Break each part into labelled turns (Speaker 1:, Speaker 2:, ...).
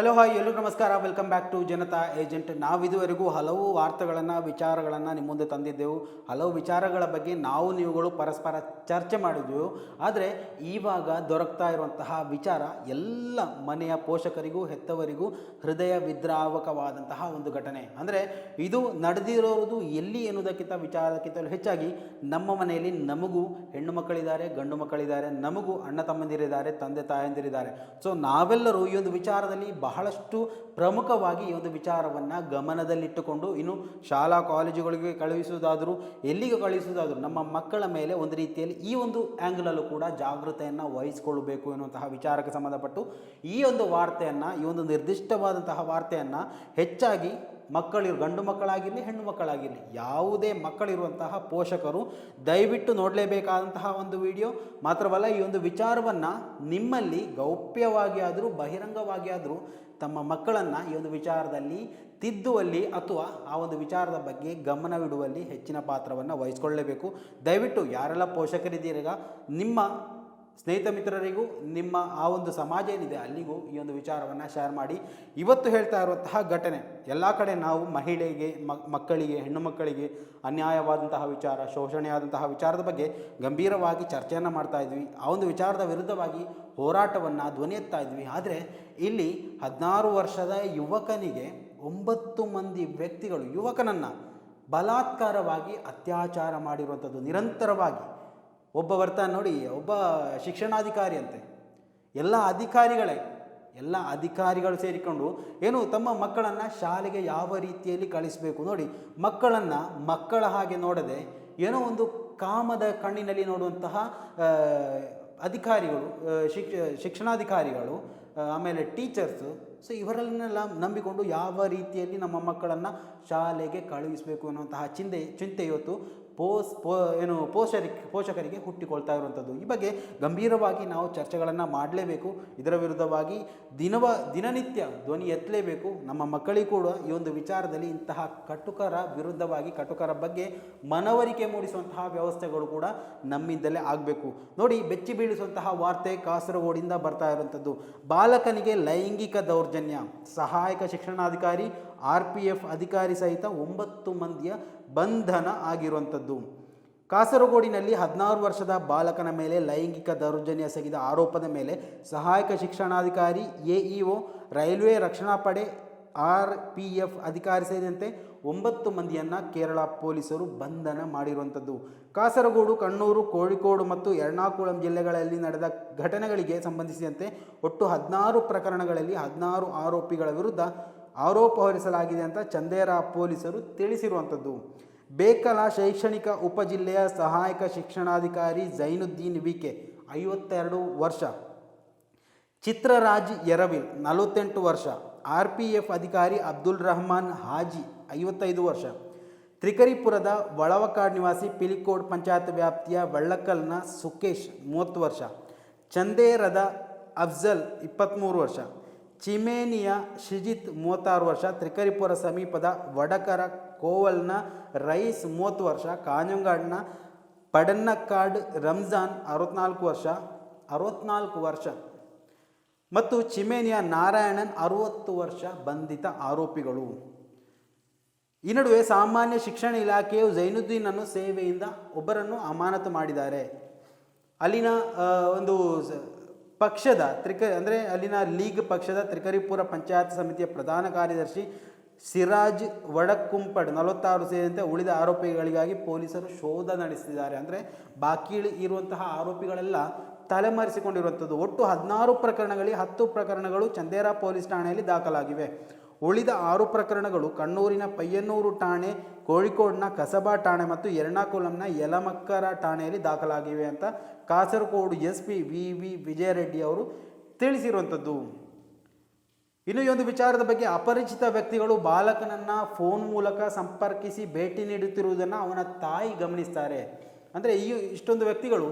Speaker 1: Hello hi ಎಲ್ಲರೂ ನಮಸ್ಕಾರ. Welcome back to Janata agent ನಾವು ಇದುವರೆಗೂ ಹಲವು ವಾರ್ತೆಗಳನ್ನು, ವಿಚಾರಗಳನ್ನು ನಿಮ್ಮ ಮುಂದೆ ತಂದಿದ್ದೆವು. ಹಲವು ವಿಚಾರಗಳ ಬಗ್ಗೆ ನಾವು, ನೀವುಗಳು ಪರಸ್ಪರ ಚರ್ಚೆ ಮಾಡಿದ್ದೆವು ಆದರೆ ಈವಾಗ ದೊರಕ್ತಾ ಇರುವಂತಹ ವಿಚಾರ ಎಲ್ಲ ಮನೆಯ ಪೋಷಕರಿಗೂ, ಹೆತ್ತವರಿಗೂ ಹೃದಯ ವಿದ್ರಾವಕವಾದಂತಹ ಒಂದು ಘಟನೆ. ಅಂದರೆ ಇದು ನಡೆದಿರೋದು ಎಲ್ಲಿ ಎನ್ನುವುದಕ್ಕಿಂತ ವಿಚಾರಕ್ಕಿಂತಲೂ ಹೆಚ್ಚಾಗಿ ನಮ್ಮ ಮನೆಯಲ್ಲಿ ನಮಗೂ ಹೆಣ್ಣು ಮಕ್ಕಳಿದ್ದಾರೆ, ಗಂಡು ಮಕ್ಕಳಿದ್ದಾರೆ, ನಮಗೂ ಅಣ್ಣ ತಮ್ಮಂದಿರಿದ್ದಾರೆ, ತಂದೆ ತಾಯಂದಿರಿದ್ದಾರೆ. ಸೊ ನಾವೆಲ್ಲರೂ ಈ ಒಂದು ವಿಚಾರದಲ್ಲಿ ಬಹಳಷ್ಟು ಪ್ರಮುಖವಾಗಿ ಈ ಒಂದು ವಿಚಾರವನ್ನು ಗಮನದಲ್ಲಿಟ್ಟುಕೊಂಡು ಇನ್ನು ಶಾಲಾ ಕಾಲೇಜುಗಳಿಗೆ ಕಳುಹಿಸುವುದಾದರೂ, ಎಲ್ಲಿಗೆ ಕಳುಹಿಸುವುದಾದರೂ ನಮ್ಮ ಮಕ್ಕಳ ಮೇಲೆ ಒಂದು ರೀತಿಯಲ್ಲಿ ಈ ಒಂದು ಆ್ಯಂಗಲಲ್ಲೂ ಕೂಡ ಜಾಗೃತೆಯನ್ನು ವಹಿಸಿಕೊಳ್ಳಬೇಕು ಎನ್ನುವಂತಹ ವಿಚಾರಕ್ಕೆ ಸಂಬಂಧಪಟ್ಟು ಈ ಒಂದು ವಾರ್ತೆಯನ್ನು, ಈ ಒಂದು ನಿರ್ದಿಷ್ಟವಾದಂತಹ ವಾರ್ತೆಯನ್ನು ಹೆಚ್ಚಾಗಿ ಮಕ್ಕಳಿರು ಗಂಡು ಮಕ್ಕಳಾಗಿರಲಿ, ಹೆಣ್ಣು ಮಕ್ಕಳಾಗಿರಲಿ, ಯಾವುದೇ ಮಕ್ಕಳಿರುವಂತಹ ಪೋಷಕರು ದಯವಿಟ್ಟು ನೋಡಲೇಬೇಕಾದಂತಹ ಒಂದು ವಿಡಿಯೋ. ಮಾತ್ರವಲ್ಲ, ಈ ಒಂದು ವಿಚಾರವನ್ನು ನಿಮ್ಮಲ್ಲಿ ಗೌಪ್ಯವಾಗಿ ಆದರೂ ಬಹಿರಂಗವಾಗಿ ಆದರೂ ತಮ್ಮ ಮಕ್ಕಳನ್ನು ಈ ಒಂದು ವಿಚಾರದಲ್ಲಿ ತಿದ್ದುವಲ್ಲಿ ಅಥವಾ ಆ ಒಂದು ವಿಚಾರದ ಬಗ್ಗೆ ಗಮನವಿಡುವಲ್ಲಿ ಹೆಚ್ಚಿನ ಪಾತ್ರವನ್ನು ವಹಿಸ್ಕೊಳ್ಳೇಬೇಕು. ದಯವಿಟ್ಟು ಯಾರೆಲ್ಲ ಪೋಷಕರಿದ್ದೀರಾಗ, ನಿಮ್ಮ ಸ್ನೇಹಿತ ಮಿತ್ರರಿಗೂ ನಿಮ್ಮ ಆ ಒಂದು ಸಮಾಜ ಏನಿದೆ, ಅಲ್ಲಿಗೂ ಈ ಒಂದು ವಿಚಾರವನ್ನು ಶೇರ್ ಮಾಡಿ. ಇವತ್ತು ಹೇಳ್ತಾ ಇರುವಂತಹ ಘಟನೆ, ಎಲ್ಲ ಕಡೆ ನಾವು ಮಹಿಳೆಗೆ ಮಕ್ಕಳಿಗೆ, ಹೆಣ್ಣು ಮಕ್ಕಳಿಗೆ ಅನ್ಯಾಯವಾದಂತಹ ವಿಚಾರ, ಶೋಷಣೆಯಾದಂತಹ ವಿಚಾರದ ಬಗ್ಗೆ ಗಂಭೀರವಾಗಿ ಚರ್ಚೆಯನ್ನು ಮಾಡ್ತಾ ಇದ್ವಿ. ಆ ಒಂದು ವಿಚಾರದ ವಿರುದ್ಧವಾಗಿ ಹೋರಾಟವನ್ನು ಧ್ವನಿ ಎತ್ತಾ ಇದ್ವಿ. ಆದರೆ ಇಲ್ಲಿ ಹದಿನಾರು ವರ್ಷದ ಯುವಕನಿಗೆ ಒಂಬತ್ತು ಮಂದಿ ವ್ಯಕ್ತಿಗಳು, ಯುವಕನನ್ನು ಬಲಾತ್ಕಾರವಾಗಿ ಅತ್ಯಾಚಾರ ಮಾಡಿರುವಂಥದ್ದು ನಿರಂತರವಾಗಿ ಒಬ್ಬ ಬರ್ತಾನೆ ನೋಡಿ, ಒಬ್ಬ ಶಿಕ್ಷಣಾಧಿಕಾರಿ ಅಂತೆ. ಎಲ್ಲ ಅಧಿಕಾರಿಗಳೇ, ಎಲ್ಲ ಅಧಿಕಾರಿಗಳು ಸೇರಿಕೊಂಡು ಏನು ತಮ್ಮ ಮಕ್ಕಳನ್ನು ಶಾಲೆಗೆ ಯಾವ ರೀತಿಯಲ್ಲಿ ಕಳಿಸಬೇಕು ನೋಡಿ, ಮಕ್ಕಳನ್ನು ಮಕ್ಕಳ ಹಾಗೆ ನೋಡದೆ ಏನೋ ಒಂದು ಕಾಮದ ಕಣ್ಣಿನಲ್ಲಿ ನೋಡುವಂತಹ ಅಧಿಕಾರಿಗಳು ಶಿಕ್ಷ, ಶಿಕ್ಷಣಾಧಿಕಾರಿಗಳು ಆಮೇಲೆ ಟೀಚರ್ಸು, ಸೊ ಇವರನ್ನೆಲ್ಲ ನಂಬಿಕೊಂಡು ಯಾವ ರೀತಿಯಲ್ಲಿ ನಮ್ಮ ಮಕ್ಕಳನ್ನು ಶಾಲೆಗೆ ಕಳುಹಿಸಬೇಕು ಅನ್ನುವಂತಹ ಚಿಂತೆ ಚಿಂತೆ ಇವತ್ತು ಪೋಸ್ ಪೋ ಏನು ಪೋಷಕರಿಗೆ ಪೋಷಕರಿಗೆ ಹುಟ್ಟಿಕೊಳ್ತಾ ಇರುವಂಥದ್ದು. ಈ ಬಗ್ಗೆ ಗಂಭೀರವಾಗಿ ನಾವು ಚರ್ಚೆಗಳನ್ನು ಮಾಡಲೇಬೇಕು. ಇದರ ವಿರುದ್ಧವಾಗಿ ದಿನವ ದಿನನಿತ್ಯ ಧ್ವನಿ ಎತ್ತಲೇಬೇಕು. ನಮ್ಮ ಮಕ್ಕಳಿಗೆ ಕೂಡ ಈ ಒಂದು ವಿಚಾರದಲ್ಲಿ ಇಂತಹ ಕಟುಕರ ವಿರುದ್ಧವಾಗಿ, ಕಟುಕರ ಬಗ್ಗೆ ಮನವರಿಕೆ ಮೂಡಿಸುವಂತಹ ವ್ಯವಸ್ಥೆಗಳು ಕೂಡ ನಮ್ಮಿಂದಲೇ ಆಗಬೇಕು. ನೋಡಿ, ಬೆಚ್ಚಿ ಬೀಳಿಸುವಂತಹ ವಾರ್ತೆ ಕಾಸರಗೋಡಿಂದ ಬರ್ತಾ ಇರುವಂಥದ್ದು. ಬಾಲಕನಿಗೆ ಲೈಂಗಿಕ ದೌರ್ಜನ್ಯ. ಸಹಾಯಕ ಶಿಕ್ಷಣಾಧಿಕಾರಿ, ಆರ್ ಪಿ ಎಫ್ ಅಧಿಕಾರಿ ಸಹಿತ ಒಂಬತ್ತು ಮಂದಿಯ ಬಂಧನ ಆಗಿರುವಂಥದ್ದು. ಕಾಸರಗೋಡಿನಲ್ಲಿ ಹದಿನಾರು ವರ್ಷದ ಬಾಲಕನ ಮೇಲೆ ಲೈಂಗಿಕ ದೌರ್ಜನ್ಯ ಸಗಿದ ಆರೋಪದ ಮೇಲೆ ಸಹಾಯಕ ಶಿಕ್ಷಣಾಧಿಕಾರಿ, ಎಇಒ, ರೈಲ್ವೆ ರಕ್ಷಣಾ ಪಡೆ ಆರ್ ಪಿ ಎಫ್ ಅಧಿಕಾರಿ ಸೇರಿದಂತೆ ಒಂಬತ್ತು ಮಂದಿಯನ್ನು ಕೇರಳ ಪೊಲೀಸರು ಬಂಧನ ಮಾಡಿರುವಂಥದ್ದು. ಕಾಸರಗೋಡು, ಕಣ್ಣೂರು, ಕೋಳಿಕೋಡು ಮತ್ತು ಎರ್ಣಾಕುಳಂ ಜಿಲ್ಲೆಗಳಲ್ಲಿ ನಡೆದ ಘಟನೆಗಳಿಗೆ ಸಂಬಂಧಿಸಿದಂತೆ ಒಟ್ಟು ಹದಿನಾರು ಪ್ರಕರಣಗಳಲ್ಲಿ ಹದಿನಾರು ಆರೋಪಿಗಳ ವಿರುದ್ಧ ಆರೋಪ ಹೊರಿಸಲಾಗಿದೆ ಅಂತ ಚಂದೇರ ಪೊಲೀಸರು ತಿಳಿಸಿರುವಂಥದ್ದು. ಬೇಕಲ ಶೈಕ್ಷಣಿಕ ಉಪಜಿಲ್ಲೆಯ ಸಹಾಯಕ ಶಿಕ್ಷಣಾಧಿಕಾರಿ ಜೈನುದ್ದೀನ್ ವಿಕೆ, ಐವತ್ತೆರಡು ವರ್ಷ. ಚಿತ್ರರಾಜ್ ಎರವಿಲ್, ನಲವತ್ತೆಂಟು ವರ್ಷ. ಆರ್ ಪಿ ಎಫ್ ಅಧಿಕಾರಿ ಅಬ್ದುಲ್ ರಹಮಾನ್ ಹಾಜಿ, ಐವತ್ತೈದು ವರ್ಷ. ತ್ರಿಕರಿಪುರದ ಒಳವಕಾಡ್ ನಿವಾಸಿ ಪಿಲಿಕೋಡ್ ಪಂಚಾಯತ್ ವ್ಯಾಪ್ತಿಯ ವಳ್ಳಕಲ್ನ ಸುಕೇಶ್, ಮೂವತ್ತು ವರ್ಷ. ಚಂದೇರದ ಅಫ್ಜಲ್ ಇಪ್ಪತ್ತ್ಮೂರು ವರ್ಷ. ಚಿಮೇನಿಯ ಶಿಜಿತ್ ಮೂವತ್ತಾರು ವರ್ಷ, ತ್ರಿಕರಿಪುರ ಸಮೀಪದ ವಡಕರ ಕೋವಲ್ನ ರೈಸ್ ಮೂವತ್ತು ವರ್ಷ, ಕಾಂಜಂಗಾಡ್ನ ಪಡನ್ನಕ್ಕಾಡ್ ರಂಜಾನ್ ಅರವತ್ನಾಲ್ಕು ವರ್ಷ ಅರವತ್ನಾಲ್ಕು ವರ್ಷ ಮತ್ತು ಚಿಮೇನಿಯ ನಾರಾಯಣನ್ ಅರುವತ್ತು ವರ್ಷ ಬಂಧಿತ ಆರೋಪಿಗಳು. ಈ ನಡುವೆ ಸಾಮಾನ್ಯ ಶಿಕ್ಷಣ ಇಲಾಖೆಯು ಜೈನುದ್ದೀನನ್ನು ಸೇವೆಯಿಂದ ಒಬ್ಬರನ್ನು ಅಮಾನತು ಮಾಡಿದ್ದಾರೆ. ಅಲ್ಲಿನ ಒಂದು ಪಕ್ಷದ ತ್ರಿಕ, ಅಂದರೆ ಅಲ್ಲಿನ ಲೀಗ್ ಪಕ್ಷದ ತ್ರಿಕರಿಪುರ ಪಂಚಾಯತ್ ಸಮಿತಿಯ ಪ್ರಧಾನ ಕಾರ್ಯದರ್ಶಿ ಸಿರಾಜ್ ವಡಕ್ಕುಂಪಡ್ ನಲವತ್ತಾರು ಸೇರಿದಂತೆ ಉಳಿದ ಆರೋಪಿಗಳಿಗಾಗಿ ಪೊಲೀಸರು ಶೋಧ ನಡೆಸಿದ್ದಾರೆ. ಅಂದರೆ ಬಾಕಿ ಇರುವಂತಹ ಆರೋಪಿಗಳೆಲ್ಲ ತಲೆಮರೆಸಿಕೊಂಡಿರುವಂಥದ್ದು. ಒಟ್ಟು ಹದಿನಾರು ಪ್ರಕರಣಗಳಿಗೆ ಹತ್ತು ಪ್ರಕರಣಗಳು ಚಂದೇರಾ ಪೊಲೀಸ್ ಠಾಣೆಯಲ್ಲಿ ದಾಖಲಾಗಿವೆ. ಉಳಿದ ಆರು ಪ್ರಕರಣಗಳು ಕಣ್ಣೂರಿನ ಪಯ್ಯನ್ನೂರು ಠಾಣೆ, ಕೋಳಿಕೋಡ್ನ ಕಸಬಾ ಠಾಣೆ ಮತ್ತು ಎರ್ಣಾಕುಲಂನ ಯಲಮಕ್ಕರ ಠಾಣೆಯಲ್ಲಿ ದಾಖಲಾಗಿವೆ ಅಂತ Kasaragod S P V V Vijayreddy ಅವರು ತಿಳಿಸಿರುವಂಥದ್ದು. ಇನ್ನು ಈ ಒಂದು ವಿಚಾರದ ಬಗ್ಗೆ ಅಪರಿಚಿತ ವ್ಯಕ್ತಿಗಳು ಬಾಲಕನನ್ನು ಫೋನ್ ಮೂಲಕ ಸಂಪರ್ಕಿಸಿ ಭೇಟಿ ನೀಡುತ್ತಿರುವುದನ್ನು ಅವನ ತಾಯಿ ಗಮನಿಸ್ತಾರೆ. ಅಂದರೆ ಈ ಇಷ್ಟೊಂದು ವ್ಯಕ್ತಿಗಳು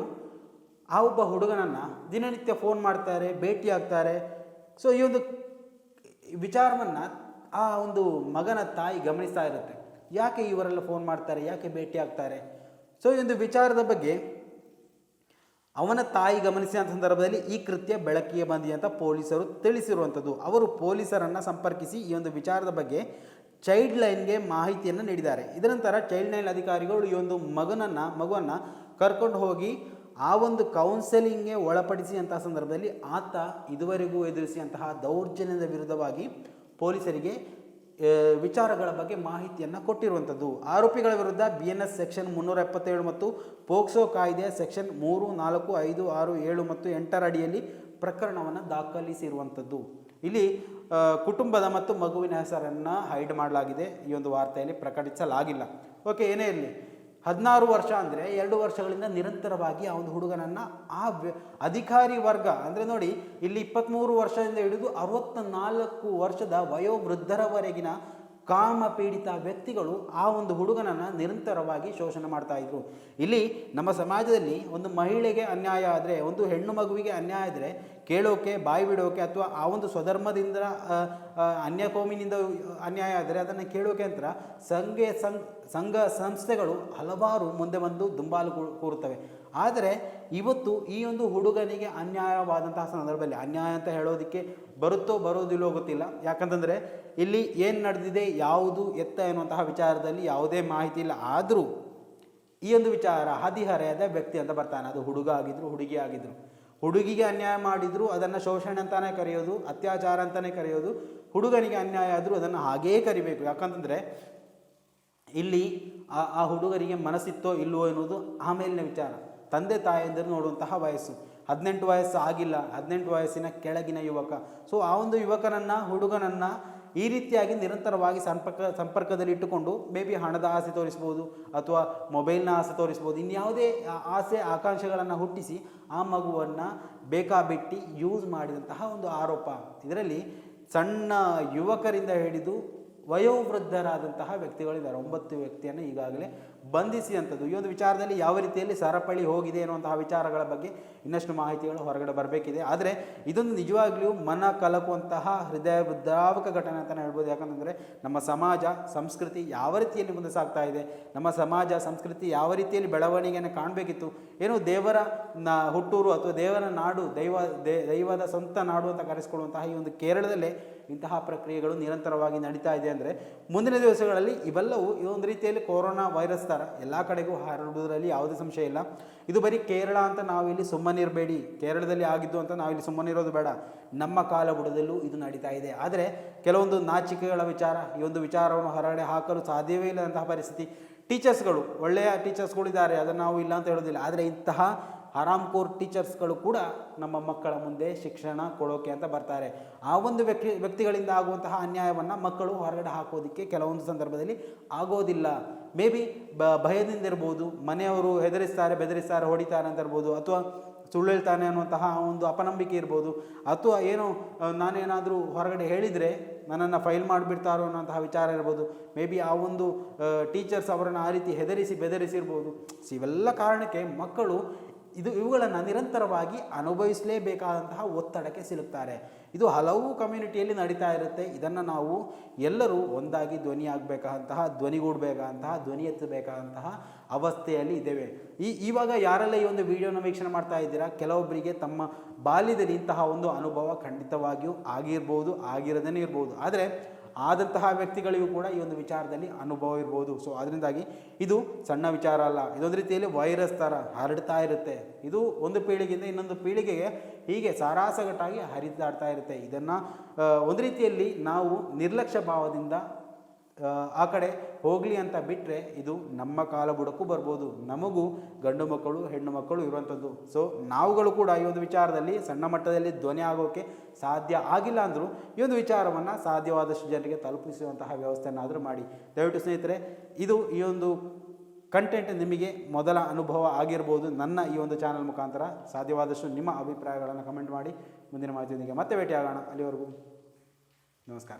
Speaker 1: ಆ ಒಬ್ಬ ಹುಡುಗನನ್ನು ದಿನನಿತ್ಯ ಫೋನ್ ಮಾಡ್ತಾರೆ ಭೇಟಿ ಆಗ್ತಾರೆ ಸೊ ಈ ಒಂದು ವಿಚಾರವನ್ನು ಆ ಒಂದು ಮಗನ ತಾಯಿ ಗಮನಿಸ್ತಾ ಇರುತ್ತೆ. ಯಾಕೆ ಇವರೆಲ್ಲ ಫೋನ್ ಮಾಡ್ತಾರೆ? ಯಾಕೆ ಭೇಟಿ ಆಗ್ತಾರೆ? ಸೊ ಈ ಒಂದು ವಿಚಾರದ ಬಗ್ಗೆ ಅವನ ತಾಯಿ ಗಮನಿಸಿದ ಸಂದರ್ಭದಲ್ಲಿ ಈ ಕೃತ್ಯ ಬೆಳಕಿಗೆ ಬಂದಿದೆ ಅಂತ ಪೊಲೀಸರು ತಿಳಿಸಿರುವಂಥದ್ದು. ಅವರು ಪೊಲೀಸರನ್ನು ಸಂಪರ್ಕಿಸಿ ಈ ಒಂದು ವಿಚಾರದ ಬಗ್ಗೆ ಚೈಲ್ಡ್ ಲೈನ್ಗೆ ಮಾಹಿತಿಯನ್ನು ನೀಡಿದ್ದಾರೆ. ಇದರ ನಂತರ ಚೈಲ್ಡ್ ಲೈನ್ ಅಧಿಕಾರಿಗಳು ಈ ಒಂದು ಮಗನನ್ನು, ಮಗುವನ್ನು ಕರ್ಕೊಂಡು ಹೋಗಿ ಆ ಒಂದು ಕೌನ್ಸೆಲಿಂಗ್ಗೆ ಒಳಪಡಿಸಿ ಅಂತಹ ಸಂದರ್ಭದಲ್ಲಿ ಆತ ಇದುವರೆಗೂ ಎದುರಿಸಿದಂತಹ ದೌರ್ಜನ್ಯದ ವಿರುದ್ಧವಾಗಿ ಪೊಲೀಸರಿಗೆ ವಿಚಾರಗಳ ಬಗ್ಗೆ ಮಾಹಿತಿಯನ್ನು ಕೊಟ್ಟಿರುವಂಥದ್ದು ಆರೋಪಿಗಳ ವಿರುದ್ಧ ಬಿ ಎನ್ ಎಸ್ ಸೆಕ್ಷನ್ ಮುನ್ನೂರ ಎಪ್ಪತ್ತೇಳು ಮತ್ತು ಪೋಕ್ಸೋ ಕಾಯ್ದೆ ಸೆಕ್ಷನ್ ಮೂರು ನಾಲ್ಕು ಐದು ಆರು ಏಳು ಮತ್ತು ಎಂಟರ ಅಡಿಯಲ್ಲಿ ಪ್ರಕರಣವನ್ನು ದಾಖಲಿಸಿರುವಂಥದ್ದು ಇಲ್ಲಿ ಕುಟುಂಬದ ಮತ್ತು ಮಗುವಿನ ಹೆಸರನ್ನು ಹೈಡ್ ಮಾಡಲಾಗಿದೆ. ಈ ಒಂದು ವಾರ್ತೆಯಲ್ಲಿ ಪ್ರಕಟಿಸಲಾಗಿಲ್ಲ. ಓಕೆ, ಏನೇ ಇರಲಿ. ಹದಿನಾರು ವರ್ಷ ಅಂದರೆ ಎರಡು ವರ್ಷಗಳಿಂದ ನಿರಂತರವಾಗಿ ಆ ಒಂದು ಹುಡುಗನನ್ನು ಆ ಅಧಿಕಾರಿ ವರ್ಗ, ಅಂದರೆ ನೋಡಿ ಇಲ್ಲಿ ಇಪ್ಪತ್ತ್ಮೂರು ವರ್ಷದಿಂದ ಹಿಡಿದು ಅರವತ್ತ ನಾಲ್ಕು ವರ್ಷದ ವಯೋವೃದ್ಧರವರೆಗಿನ ಕಾಮ ಪೀಡಿತ ವ್ಯಕ್ತಿಗಳು ಆ ಒಂದು ಹುಡುಗನನ್ನು ನಿರಂತರವಾಗಿ ಶೋಷಣೆ ಮಾಡ್ತಾ ಇದ್ರು. ಇಲ್ಲಿ ನಮ್ಮ ಸಮಾಜದಲ್ಲಿ ಒಂದು ಮಹಿಳೆಗೆ ಅನ್ಯಾಯ ಆದರೆ, ಒಂದು ಹೆಣ್ಣು ಮಗುವಿಗೆ ಅನ್ಯಾಯ ಆದರೆ ಕೇಳೋಕೆ, ಬಾಯಿ ಬಿಡೋಕೆ ಅಥವಾ ಆ ಒಂದು ಸ್ವಧರ್ಮದಿಂದ ಅನ್ಯ ಕೋಮಿನಿಂದ ಅನ್ಯಾಯ ಆದರೆ ಅದನ್ನು ಕೇಳೋಕೆ ಅಂತ ಸಂಘ ಸಂಘ ಸಂಸ್ಥೆಗಳು ಹಲವಾರು ಮುಂದೆ ಬಂದು ದುಂಬಾಲು ಕೂರುತ್ತವೆ. ಆದರೆ ಇವತ್ತು ಈ ಒಂದು ಹುಡುಗನಿಗೆ ಅನ್ಯಾಯವಾದಂತಹ ಸಂದರ್ಭದಲ್ಲಿ, ಅನ್ಯಾಯ ಅಂತ ಹೇಳೋದಕ್ಕೆ ಬರುತ್ತೋ ಬರೋದಿಲ್ಲೋ ಗೊತ್ತಿಲ್ಲ. ಯಾಕಂತಂದರೆ ಇಲ್ಲಿ ಏನು ನಡೆದಿದೆ, ಯಾವುದು ಎತ್ತ ಎನ್ನುವಂತಹ ವಿಚಾರದಲ್ಲಿ ಯಾವುದೇ ಮಾಹಿತಿ ಇಲ್ಲ. ಆದರೂ ಈ ಒಂದು ವಿಚಾರ ಹದಿಹರೆಯದ ವ್ಯಕ್ತಿ ಅಂತ ಬರ್ತಾನೆ. ಅದು ಹುಡುಗ ಆಗಿದ್ರು, ಹುಡುಗಿ ಆಗಿದ್ರು. ಹುಡುಗಿಗೆ ಅನ್ಯಾಯ ಮಾಡಿದ್ರು ಅದನ್ನು ಶೋಷಣೆ ಅಂತಾನೆ ಕರೆಯೋದು, ಅತ್ಯಾಚಾರ ಅಂತಾನೆ ಕರೆಯೋದು, ಹುಡುಗನಿಗೆ ಅನ್ಯಾಯ ಆದರೂ ಅದನ್ನು ಹಾಗೇ ಕರಿಬೇಕು. ಯಾಕಂತಂದರೆ ಇಲ್ಲಿ ಆ ಆ ಹುಡುಗರಿಗೆ ಮನಸ್ಸಿತ್ತೋ ಇಲ್ಲವೋ ಎನ್ನುವುದು ಆಮೇಲಿನ ವಿಚಾರ. ತಂದೆ ತಾಯಂದಿರು ನೋಡುವಂತಹ ವಯಸ್ಸು. ಹದಿನೆಂಟು ವಯಸ್ಸು ಆಗಿಲ್ಲ, ಹದಿನೆಂಟು ವಯಸ್ಸಿನ ಕೆಳಗಿನ ಯುವಕ. ಸೊ ಆ ಒಂದು ಯುವಕನನ್ನು, ಹುಡುಗನನ್ನು ಈ ರೀತಿಯಾಗಿ ನಿರಂತರವಾಗಿ ಸಂಪರ್ಕ, ಸಂಪರ್ಕದಲ್ಲಿ ಇಟ್ಟುಕೊಂಡು ಮೇ ಬಿ ಹಣದ ಆಸೆ ತೋರಿಸ್ಬೋದು ಅಥವಾ ಮೊಬೈಲ್ನ ಆಸೆ ತೋರಿಸ್ಬೋದು, ಇನ್ಯಾವುದೇ ಆಸೆ, ಆಕಾಂಕ್ಷೆಗಳನ್ನು ಹುಟ್ಟಿಸಿ ಆ ಮಗುವನ್ನು ಬೇಕಾಬಿಟ್ಟಿ ಯೂಸ್ ಮಾಡಿದಂತಹ ಒಂದು ಆರೋಪ. ಇದರಲ್ಲಿ ಸಣ್ಣ ಯುವಕರಿಂದ ಹಿಡಿದು ವಯೋವೃದ್ಧರಾದಂತಹ ವ್ಯಕ್ತಿಗಳಿದ್ದಾರೆ. ಒಂಬತ್ತು ವ್ಯಕ್ತಿಯನ್ನು ಈಗಾಗಲೇ ಬಂಧಿಸಿದಂಥದ್ದು ಈ ಒಂದು ವಿಚಾರದಲ್ಲಿ ಯಾವ ರೀತಿಯಲ್ಲಿ ಸರಪಳಿ ಹೋಗಿದೆ ಅನ್ನುವಂತಹ ವಿಚಾರಗಳ ಬಗ್ಗೆ ಇನ್ನಷ್ಟು ಮಾಹಿತಿಗಳು ಹೊರಗಡೆ ಬರಬೇಕಿದೆ. ಆದರೆ ಇದೊಂದು ನಿಜವಾಗ್ಲೂ ಮನ ಕಲಕುವಂತಹ ಹೃದಯ ವೃದ್ಧಾವಕ ಘಟನೆ ಅಂತಲೇ ಹೇಳ್ಬೋದು. ಯಾಕಂತಂದರೆ ನಮ್ಮ ಸಮಾಜ, ಸಂಸ್ಕೃತಿ ಯಾವ ರೀತಿಯಲ್ಲಿ ಮುಂದೆ ಸಾಗ್ತಾ ಇದೆ? ನಮ್ಮ ಸಮಾಜ, ಸಂಸ್ಕೃತಿ ಯಾವ ರೀತಿಯಲ್ಲಿ ಬೆಳವಣಿಗೆಯನ್ನು ಕಾಣಬೇಕಿತ್ತು? ಏನು ದೇವರ ನ ಹುಟ್ಟೂರು ಅಥವಾ ದೇವರ ನಾಡು, ದೈವ ದೈವದ ಸ್ವಂತ ನಾಡು ಅಂತ ಕರೆಸಿಕೊಳ್ಳುವಂತಹ ಈ ಒಂದು ಕೇರಳದಲ್ಲೇ ಇಂತಹ ಪ್ರಕ್ರಿಯೆಗಳು ನಿರಂತರವಾಗಿ ನಡೀತಾ ಇದೆ ಅಂದರೆ ಮುಂದಿನ ದಿವಸಗಳಲ್ಲಿ ಇವೆಲ್ಲವೂ ಈ ಒಂದು ರೀತಿಯಲ್ಲಿ ಕೊರೋನಾ ವೈರಸ್ ಥರ ಎಲ್ಲ ಕಡೆಗೂ ಹರಡುವುದರಲ್ಲಿ ಯಾವುದೇ ಸಂಶಯ ಇಲ್ಲ. ಇದು ಬರೀ ಕೇರಳ ಅಂತ ನಾವಿಲ್ಲಿ ಸುಮ್ಮನಿರಬೇಡಿ. ಕೇರಳದಲ್ಲಿ ಆಗಿದ್ದು ಅಂತ ನಾವಿಲ್ಲಿ ಸುಮ್ಮನಿರೋದು ಬೇಡ. ನಮ್ಮ ಕಾಲ ಬುಡದಲ್ಲೂ ಇದು ನಡೀತಾ ಇದೆ. ಆದರೆ ಕೆಲವೊಂದು ನಾಚಿಕೆಗಳ ವಿಚಾರ, ಈ ಒಂದು ವಿಚಾರವನ್ನು ಹೊರಗಡೆ ಹಾಕಲು ಸಾಧ್ಯವೇ ಇಲ್ಲದಂತಹ ಪರಿಸ್ಥಿತಿ. ಟೀಚರ್ಸ್ಗಳು, ಒಳ್ಳೆಯ ಟೀಚರ್ಸ್ಗಳಿದ್ದಾರೆ. ಅದನ್ನು ನಾವು ಇಲ್ಲ ಅಂತ ಹೇಳೋದಿಲ್ಲ ಆದರೆ ಇಂತಹ ಹರಾಮ್ಕೋರ್ ಟೀಚರ್ಸ್ಗಳು ಕೂಡ ನಮ್ಮ ಮಕ್ಕಳ ಮುಂದೆ ಶಿಕ್ಷಣ ಕೊಡೋಕೆ ಅಂತ ಬರ್ತಾರೆ. ಆ ಒಂದು ವ್ಯಕ್ತಿ, ವ್ಯಕ್ತಿಗಳಿಂದ ಆಗುವಂತಹ ಅನ್ಯಾಯವನ್ನು ಮಕ್ಕಳು ಹೊರಗಡೆ ಹಾಕೋದಕ್ಕೆ ಕೆಲವೊಂದು ಸಂದರ್ಭದಲ್ಲಿ ಆಗೋದಿಲ್ಲ. ಮೇ ಬಿ ಬ, ಭಯದಿಂದ ಇರ್ಬೋದು, ಮನೆಯವರು ಹೆದರಿಸ್ತಾರೆ, ಬೆದರಿಸ್ತಾರೆ, ಹೊಡಿತಾರೆ ಅಂತ ಇರ್ಬೋದು, ಅಥವಾ ಸುಳ್ಳು ಹೇಳ್ತಾನೆ ಅನ್ನುವಂತಹ ಒಂದು ಅಪನಂಬಿಕೆ ಇರ್ಬೋದು, ಅಥವಾ ಏನು ನಾನೇನಾದರೂ ಹೊರಗಡೆ ಹೇಳಿದರೆ ನನ್ನನ್ನು ಫೈಲ್ ಮಾಡಿಬಿಡ್ತಾರೋ ಅನ್ನೋಂತಹ ವಿಚಾರ ಇರ್ಬೋದು. ಮೇ ಬಿ ಆ ಒಂದು ಟೀಚರ್ಸ್ ಅವರನ್ನು ಆ ರೀತಿ ಹೆದರಿಸಿ ಬೆದರಿಸಿರ್ಬೋದು ಇವೆಲ್ಲ ಕಾರಣಕ್ಕೆ ಮಕ್ಕಳು ಇದು ಇವುಗಳನ್ನು ನಿರಂತರವಾಗಿ ಅನುಭವಿಸಲೇಬೇಕಾದಂತಹ ಒತ್ತಡಕ್ಕೆ ಸಿಲುಕ್ತಾರೆ. ಇದು ಹಲವು ಕಮ್ಯುನಿಟಿಯಲ್ಲಿ ನಡೀತಾ ಇರುತ್ತೆ. ಇದನ್ನು ನಾವು ಎಲ್ಲರೂ ಒಂದಾಗಿ ಧ್ವನಿ ಆಗಬೇಕಾದಂತಹ ಧ್ವನಿಗೂಡಬೇಕಾದಂತಹ ಧ್ವನಿ ಎತ್ತಬೇಕಾದಂತಹ ಅವಸ್ಥೆಯಲ್ಲಿ ಇದ್ದೇವೆ. ಈ, ಇವಾಗ ಯಾರೆಲ್ಲ ಈ ಒಂದು ವಿಡಿಯೋನ ವೀಕ್ಷಣೆ ಮಾಡ್ತಾ ಇದ್ದೀರಾ? ಕೆಲವೊಬ್ಬರಿಗೆ ತಮ್ಮ ಬಾಲ್ಯದಲ್ಲಿ ಇಂತಹ ಒಂದು ಅನುಭವ ಖಂಡಿತವಾಗಿಯೂ ಆಗಿರ್ಬೋದು ಆಗಿರದೇ ಇರ್ಬೋದು. ಆದರೆ ಆದಂತಹ ವ್ಯಕ್ತಿಗಳಿಗೂ ಕೂಡ ಈ ಒಂದು ವಿಚಾರದಲ್ಲಿ ಅನುಭವ ಇರ್ಬೋದು. ಸೊ ಅದರಿಂದಾಗಿ ಇದು ಸಣ್ಣ ವಿಚಾರ ಅಲ್ಲ. ಇದೊಂದು ರೀತಿಯಲ್ಲಿ ವೈರಸ್ ಥರ ಹರಡ್ತಾ ಇರುತ್ತೆ. ಇದು ಒಂದು ಪೀಳಿಗೆಯಿಂದ ಇನ್ನೊಂದು ಪೀಳಿಗೆಗೆ ಹೀಗೆ ಸಾರಾಸಗಟ್ಟಾಗಿ ಹರಿದಾಡ್ತಾ ಇರುತ್ತೆ. ಇದನ್ನು ಒಂದು ರೀತಿಯಲ್ಲಿ ನಾವು ನಿರ್ಲಕ್ಷ್ಯ ಭಾವದಿಂದ ಆ, ಕಡೆ ಹೋಗಲಿ ಅಂತ ಬಿಟ್ಟರೆ ಇದು ನಮ್ಮ ಕಾಲ ಬುಡಕ್ಕೂ ಬರ್ಬೋದು. ನಮಗೂ ಗಂಡು ಮಕ್ಕಳು, ಹೆಣ್ಣು ಮಕ್ಕಳು ಇರುವಂಥದ್ದು. ಸೊ ನಾವುಗಳು ಕೂಡ ಈ ಒಂದು ವಿಚಾರದಲ್ಲಿ ಸಣ್ಣ ಮಟ್ಟದಲ್ಲಿ ಧ್ವನಿ ಆಗೋಕ್ಕೆ ಸಾಧ್ಯ ಆಗಿಲ್ಲ ಅಂದರೂ ಈ ಒಂದು ವಿಚಾರವನ್ನು ಸಾಧ್ಯವಾದಷ್ಟು ಜನರಿಗೆ ತಲುಪಿಸುವಂತಹ ವ್ಯವಸ್ಥೆಯನ್ನಾದರೂ ಮಾಡಿ. ದಯವಿಟ್ಟು ಸ್ನೇಹಿತರೆ, ಇದು ಈ ಒಂದು ಕಂಟೆಂಟ್ ನಿಮಗೆ ಮೊದಲ ಅನುಭವ ಆಗಿರ್ಬೋದು. ನನ್ನ ಈ ಒಂದು ಚಾನಲ್ ಮುಖಾಂತರ ಸಾಧ್ಯವಾದಷ್ಟು ನಿಮ್ಮ ಅಭಿಪ್ರಾಯಗಳನ್ನು ಕಮೆಂಟ್ ಮಾಡಿ. ಮುಂದಿನ ಮಾಹಿತಿಯೊಂದಿಗೆ ಮತ್ತೆ ಭೇಟಿಯಾಗೋಣ. ಅಲ್ಲಿವರೆಗೂ ನಮಸ್ಕಾರ.